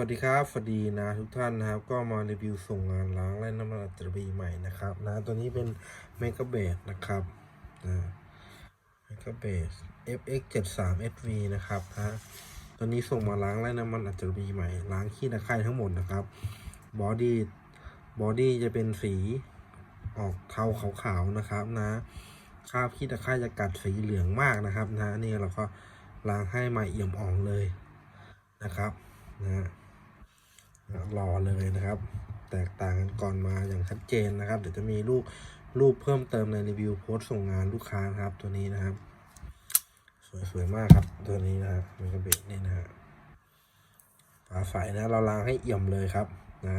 วัสดีครับ สวัสดีนะทุกท่านนะครับ ก็มารีวิวส่งงานล้างและน้ำมันอัตรบีใหม่นะครับนะตัวนี้เป็นเมกะเบสนะครับนะเมกะเบส FX 7 3 SV นะครับนะตัวนี้ส่งมาล้างและน้ำมันอัตรบีใหม่ ล้างขี้ตะไคร่ทั้งหมดนะครับบอดี้บอดี้จะเป็นสีออกเทาขาวๆนะครับนะคราบขี้ตะไคร่จะกัดสีเหลืองมากนะครับนะนี่เราก็ล้างให้ใหม่เอี่ยมอ่องเลยนะครับ นะ รอเลยนะครับ แตกต่างกันก่อนมาอย่างชัดเจนนะครับ เดี๋ยวจะมีรูปรูปเพิ่มเติมในรีวิวโพสต์ส่งงานลูกค้าครับตัวนี้นะครับ สวยๆมากครับตัวนี้นะฮะมันกระเบะนี่นะฮะฝาใสนะเราล้างให้เอี่ยมเลยครับนะ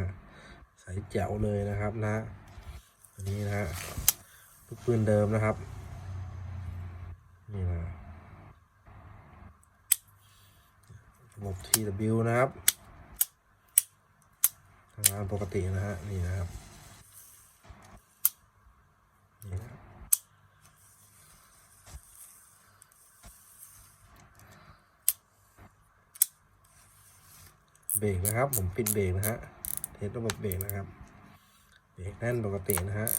ใสแจ๋วเลยนะครับนะตัวนี้นะฮะลูกปืนเดิมนะครับนี่นะระบบ TW นะครับ ทำงานปกตินะฮะนี่นะครับนี่นะเบรกนะครับ ผมปิดเบรกนะฮะเทสระบบเบรกนะครับเบรกแน่นปกตินะฮะ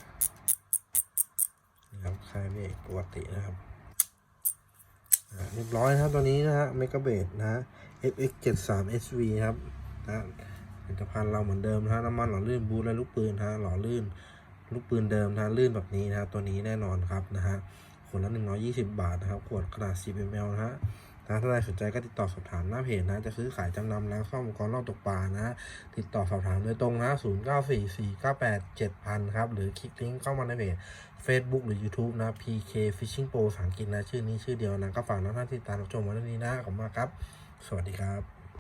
นี่ครับคลายเบรกปกตินะครับเรียบร้อยนะครับตัวนี้นะฮะเมกะเบรกนะฮะ FX 7 3 SV ครับนะ ผลิตภัณฑ์เราเหมือนเดิมนะฮะน้ำมันหล่อลื่นบูทและลูกปืนนะฮะหล่อลื่นลูกปืนเดิมนะฮะลื่นแบบนี้นะฮะตัวนี้แน่นอนครับนะฮะขวดละ 120 บาทนะครับขวดขนาด 10 ml นะฮะถ้าท่านใดสนใจก็ติดต่อสอบถามหน้าเพจนะจะซื้อขายจำนำแล้วซ่อมอุปกรณ์ลอกตกปลานะ ติดต่อสอบถามโดยตรงนะ 0944987000 ครับ หรือคลิกลิงก์เข้ามาในเพจ Facebook หรือ YouTube นะ PK Fishing Pro ภาษาอังกฤษนะ ชื่อนี้ชื่อเดียวนะ ก็ฝากน้องท่านติดตามรับชมวันนี้นะ ขอบคุณมากครับ สวัสดีครับ